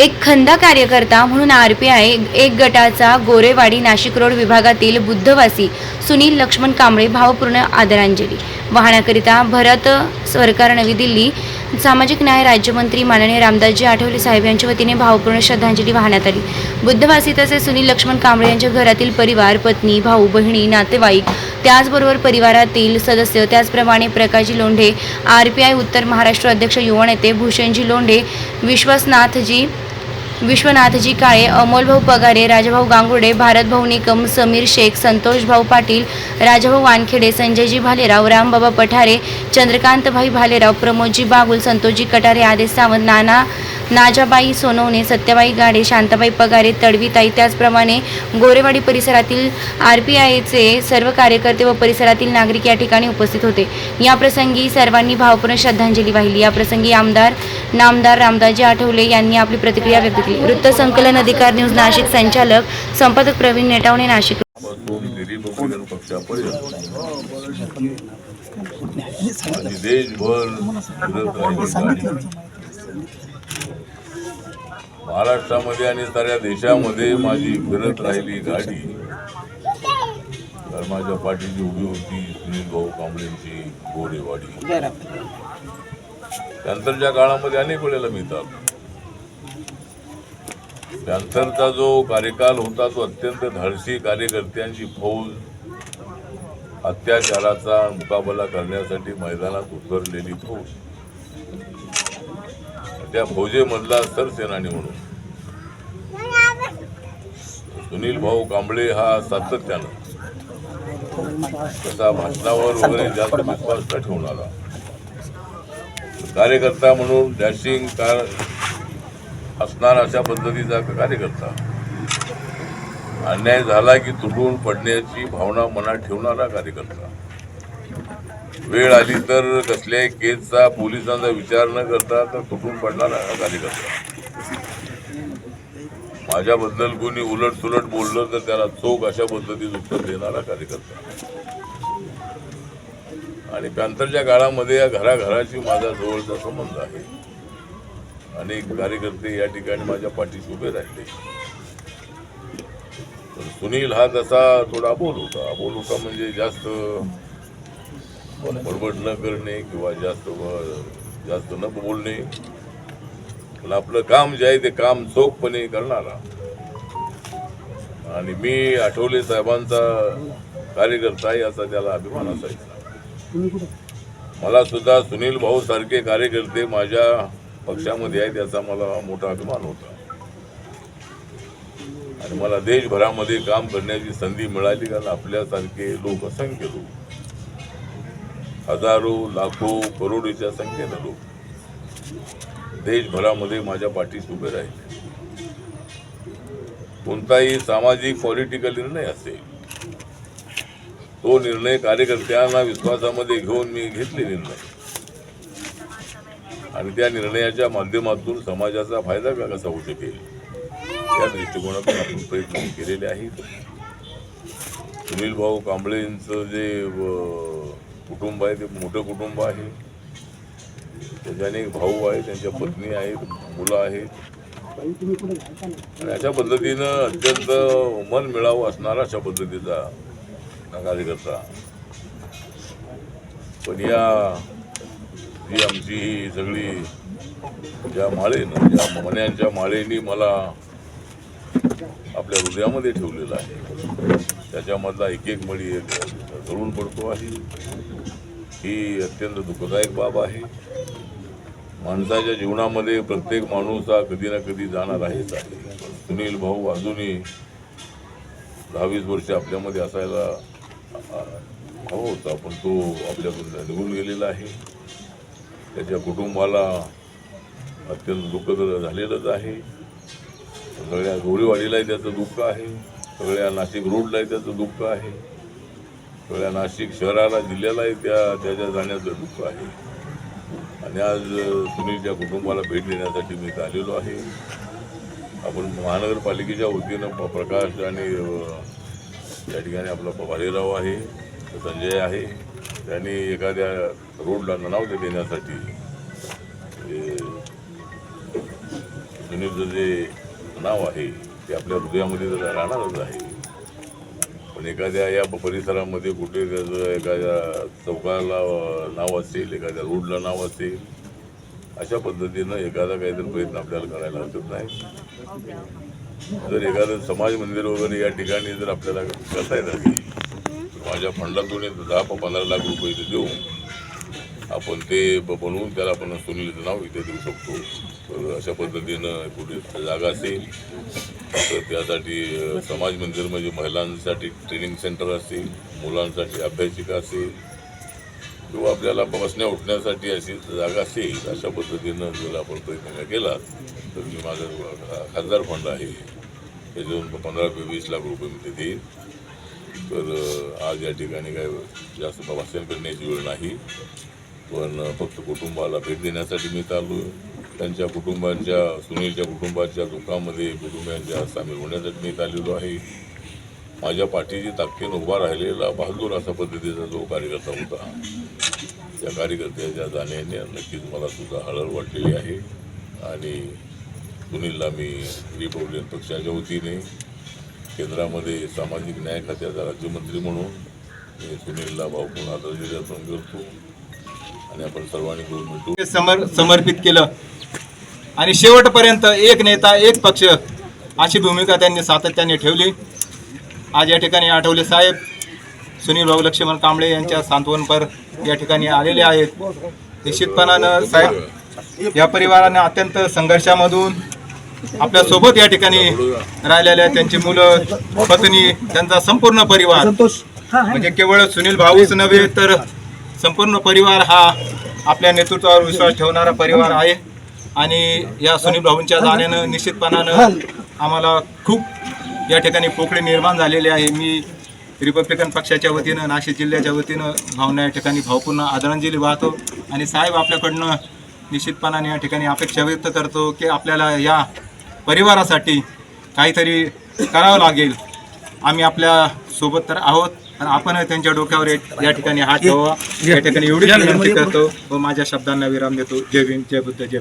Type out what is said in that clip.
एक खंदा कार्यकर्ता म्हणून आर पी आय एक गटाचा गोरेवाडी नाशिक रोड विभागातील बुद्धवासी सुनील लक्ष्मण कांबळे भावपूर्ण आदरांजली. वाहण्याकरिता भरत सरकार नवी दिल्ली. सामाजिक न्याय राज्यमंत्री माननीय रामदासजी आठवले साहेब यांच्या वतीने भावपूर्ण श्रद्धांजली वाहण्यात आली. बुद्धवासी तसेच सुनील लक्ष्मण कांबळे यांच्या घरातील परिवार पत्नी भाऊ बहिणी नातेवाईक त्याचबरोबर परिवारातील सदस्य त्याचप्रमाणे प्रकाशजी Londhe R P I Uttar Maharashtra अध्यक्ष युवा नेते भूषणजी लोंढे विश्वसनाथजी विश्वनाथजी काळे अमोलभाऊ पगारे राजाभाऊ गांगुडे भारतभाऊ निकम समीर शेख संतोषभाऊ पाटील राजाभाऊ वानखेडे संजयजी भालेराव रामबाबा पठारे चंद्रकांतभाई भालेराव प्रमोदजी बागुल संतोषजी कटारे आदेश सावंत नाना नाजाबाई सोनवणे सत्यबाई गाडे शांताबाई पगारे तडवीताई त्याचप्रमाणे गोरेवाडी परिसरातील आर पी आयचे सर्व कार्यकर्ते व परिसरातील नागरिक या ठिकाणी उपस्थित होते. या प्रसंगी सर्वांनी भावपूर्ण श्रद्धांजली वाहिली. या प्रसंगी आमदार नामदार रामदाजी आठवले यांनी आपली प्रतिक्रिया व्यक्त केली. वृत्त संकलन अधिकार न्यूज नाशिक संचालक संपादक प्रवीण नेटावणे नाशिक. देशभर महाराष्ट्रामध्ये आणि साऱ्या देशामध्ये माझी फिरत राहिली गाडी. तर माझ्या पाठीची उभी होती सुनील भाऊ कांबळेंची गोरेवाडी. त्यानंतरच्या काळामध्ये अनेक वेळेला मिळतात त्यानंतरचा जो कार्यकाल होता तो अत्यंत धाडसी कार्यकर्त्यांची फौज अत्याचाराचा मुकाबला करण्यासाठी मैदानात उतरलेली फौज. त्या फौजेमधला सरसेनानी म्हणून. सुनील भाऊ कांबळे हा सातत्यानं तसा भाषणावर वगैरे जास्त विश्वास न ठेवणारा कार्यकर्ता म्हणून डॅशिंग कार असणार अशा पद्धतीचा कार्यकर्ता. अन्याय झाला की तुटून पडण्याची भावना मनात ठेवणारा कार्यकर्ता. वेळ आली तर कसल्याही केसचा पोलिसांचा विचार न करता तर तुटून पडणार कार्यकर्ता? माझ्याबद्दल कोणी उलट सुलट बोललं तर त्याला चोख अशा पद्धतीत उत्तर देणारा कार्यकर्ता. आणि त्यानंतरच्या काळामध्ये या घराघराशी माझा जवळचा संबंध आहे. अनेक कार्यकर्ते या ठिकाणी माझ्या पाठीशी उभे राहिले. पण सुनील हा तसा थोडा अबोल होता. अबोल होता म्हणजे जास्त बडबड न करणे किंवा जास्त जास्त न बोलणे. पण आपलं काम जे आहे ते काम चोखपणे करणारा. आणि मी आठवले साहेबांचा कार्यकर्ता आहे याचा त्याला अभिमान असायचा. मला सुद्धा सुनील भाऊ सारखे कार्यकर्ते माझ्या पक्षामध्ये आहेत याचा मला मोठा अभिमान होता. आणि मला देशभरामध्ये काम करण्याची संधी मिळाली कारण आपल्यासारखे लोक असंख्य लोक. हजारो लाखो करोडीच्या संख्येनं लोक देशभरामध्ये माझ्या पाठीत उभे राहिले. कोणताही सामाजिक पॉलिटिकल निर्णय असेल तो निर्णय कार्यकर्त्यांना विश्वासामध्ये घेऊन मी घेतले निर्णय. आणि त्या निर्णयाच्या माध्यमातून समाजाचा फायदा का कसा होऊ शकेल या दृष्टिकोनातून आपण प्रयत्न केलेले आहेत. सुनील भाऊ कांबळेंचं जे कुटुंब आहे ते मोठं कुटुंब आहे. त्याच्याने एक भाऊ आहे त्यांच्या पत्नी आहेत मुलं आहेत. आणि अशा पद्धतीनं अत्यंत मन मिळावं असणारा अशा पद्धतीचा कार्यकर्ता पण या जी आमची ही सगळी ज्या माळेनं ज्या मन्यांच्या माळेनी मला आपल्या हृदयामध्ये ठेवलेलं आहे. त्याच्यामधला एक एक मळी एक जळून पडतो आहे. ही अत्यंत दुःखदायक बाब आहे. माणसाच्या जीवनामध्ये प्रत्येक माणूस हा कधी ना कधी जाणार आहेच आहे. सुनील भाऊ अजूनही दहावीस वर्ष आपल्यामध्ये असायला हवा होता पण तो आपल्याकडून निघून गेलेला आहे. त्याच्या कुटुंबाला अत्यंत दुःख तर झालेलंच आहे. सगळ्या गोरीवाडीलाही त्याचं दुःख आहे. सगळ्या नाशिक रोडलाही त्याचं दुःख आहे. सगळ्या नाशिक शहराला जिल्ह्यालाही त्या त्याच्या जाण्याचं दुःख आहे. आणि आज सुनीलच्या कुटुंबाला भेट देण्यासाठी मी आलेलो आहे. आपण महानगरपालिकेच्या वतीनं प्रकाश आणि त्या या ठिकाणी आपला प- भालेराव आहे संजय आहे. त्यांनी एखाद्या रोडला ननावते देण्यासाठी सुनीलचं जे नाव आहे ते आपल्या हृदयामध्ये राहणारच आहे. पण एखाद्या या परिसरामध्ये कुठे त्याचं एखाद्या चौकाला नाव असेल एखाद्या रोडला नाव असेल अशा पद्धतीनं एखादा काहीतरी प्रयत्न आपल्याला करायला हरकत नाही. जर एखादं समाज मंदिर वगैरे या ठिकाणी जर आपल्याला करता येत असेल तर माझ्या फंडातून एक दहा पंधरा लाख रुपये इथे देऊ आपण ते ब- बनवून त्याला आपण सुनीलचं नाव इथे देऊ शकतो. तर अशा पद्धतीनं कुठे जागा असेल. तर त्यासाठी समाज मंदिर म्हणजे महिलांसाठी ट्रेनिंग सेंटर असेल मुलांसाठी अभ्यासिका असेल किंवा आपल्याला बसण्या उठण्यासाठी अशी जागा असेल अशा पद्धतीनं जर आपण प्रयत्न केला तर मी माझा खासदार फंड आहे. त्याच्यातून पंधरा ते वीस लाख रुपये मी ते देईन. तर आज या ठिकाणी काय जास्त भाषण करण्याची वेळ नाही. पण फक्त कुटुंबाला भेट देण्यासाठी मी चाललो त्यांच्या कुटुंबांच्या सुनीलच्या कुटुंबाच्या दुःखामध्ये कुटुंबियांच्या सामील होण्यासाठी मी आलेलो आहे. माझ्या पाठीची ताकदीनं उभा राहिलेला बहादूर अशा पद्धतीचा जो कार्यकर्ता होता त्या कार्यकर्त्याच्या जाण्याने नक्कीच मला सुद्धा हळहळ वाटलेली आहे. आणि सुनीलला मी रिपब्लिकन पक्षाच्या वतीने केंद्रामध्ये सामाजिक न्याय खात्याचा राज्यमंत्री म्हणून मी सुनीलला भावपूर्ण आदरांजली अर्पण करतो. आणि आपण सर्वांनी करून भेटू समर्पित केलं. आणि शेवटपर्यंत एक नेता एक पक्ष अशी भूमिका त्यांनी सातत्याने ठेवली. आज या ठिकाणी आठवले साहेब सुनील भाऊ लक्ष्मण कांबळे यांच्या सांत्वनपर या ठिकाणी आलेले आहेत. निश्चितपणानं साहेब या परिवाराने अत्यंत संघर्षामधून आपल्यासोबत या ठिकाणी राहिलेल्या त्यांची मुलं पत्नी त्यांचा संपूर्ण परिवार. म्हणजे केवळ सुनील भाऊच नव्हे तर संपूर्ण परिवार हा आपल्या नेतृत्वावर विश्वास ठेवणारा परिवार आहे. आणि या सुनील भाऊंच्या जाण्यानं निश्चितपणानं आम्हाला खूप या ठिकाणी पोकळी निर्माण झालेली आहे. मी रिपब्लिकन पक्षाच्या वतीनं नाशिक जिल्ह्याच्या वतीनं भावना या ठिकाणी भावपूर्ण आदरांजली वाहतो आणि साहेब आपल्याकडनं निश्चितपणाने या ठिकाणी अपेक्षा व्यक्त करतो की आपल्याला या परिवारासाठी काहीतरी करावं लागेल. आम्ही आपल्यासोबत तर आहोत पण आपण त्यांच्या डोक्यावर या ठिकाणी हात ठेवा. या. ठिकाणी एवढी विनंती करतो. व माझ्या शब्दांना विराम देतो. जय भीम जय बुद्ध जय